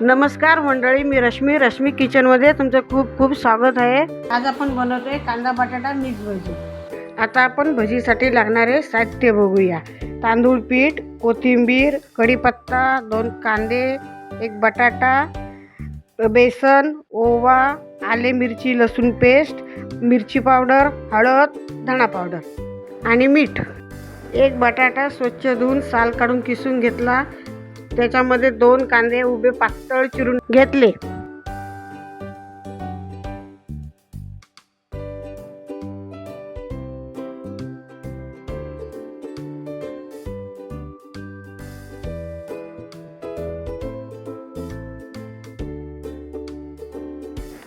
नमस्कार मंडळी मी रश्मी. रश्मी किचनमध्ये तुमचं खूप खूप स्वागत आहे. आज आपण बनवतोय कांदा बटाटा मिक्स भजी. आता आपण भजीसाठी लागणारे साहित्य बघूया. तांदूळ पीठ कोथिंबीर कढीपत्ता दोन कांदे एक बटाटा बेसन ओवा आले मिरची लसूण पेस्ट मिरची पावडर हळद धणा पावडर आणि मीठ. एक बटाटा स्वच्छ धुवून साल काढून किसून घेतला. त्याच्यामध्ये दोन कांदे उभे पातळ चिरून घेतले.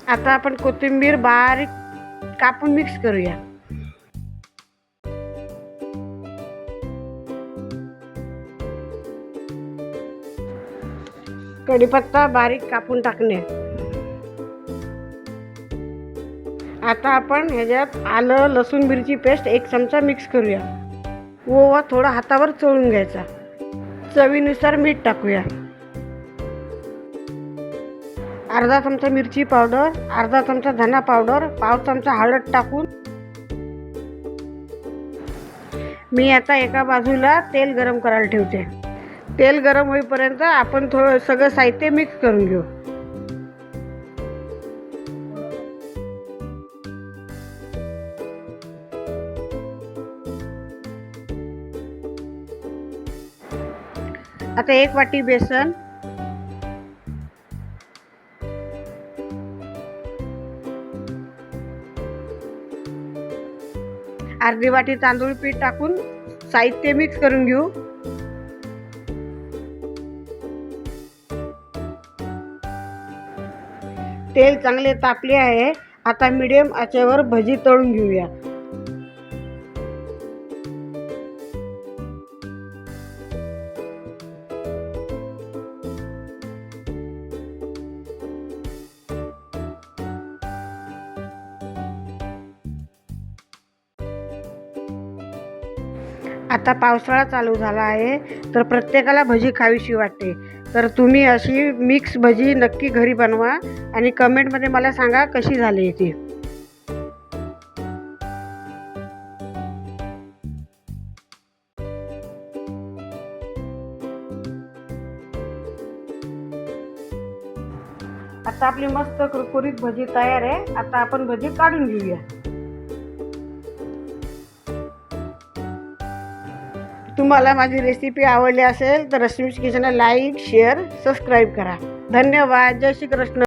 आता आपण कोथिंबीर बारीक कापून मिक्स करूया. कढीपत्ता बारीक कापून टाकणे. आता आपण ह्याच्यात आलं लसूण मिरची पेस्ट एक चमचा मिक्स करूया. ओवा थोडा हातावर चोळून घ्यायचा. चवीनुसार मीठ टाकूया. अर्धा चमचा मिरची पावडर अर्धा चमचा धना पावडर पाव चमचा हळद टाकून. मी आता एका बाजूला तेल गरम करायला ठेवते. तेल गरम होईपर्यंत आपण थोडं सगळं साहित्य मिक्स करून घेऊ. आता एक वाटी बेसन. अर्धी वाटी तांदूळ पीठ टाकून साहित्य मिक्स करून घेऊ. तेल चांगले तापले आहे आता मिडियम आचेवर भजी तळून घेऊया. आता पावसाळा चालू झाला आहे तर प्रत्येकाला भजी खावीशी वाटते. तर तुम्ही अशी मिक्स भजी नक्की घरी बनवा आणि कमेंटमध्ये मला सांगा कशी झाली ती. आता आपली मस्त कुरकुरीत भजी तयार आहे. आता आपण भजी काढून घेऊया. तुम्हाला माझी रेसिपी आवडली असेल तर रश्मीश किचनला लाईक शेअर सबस्क्राईब करा. धन्यवाद. जय श्री कृष्ण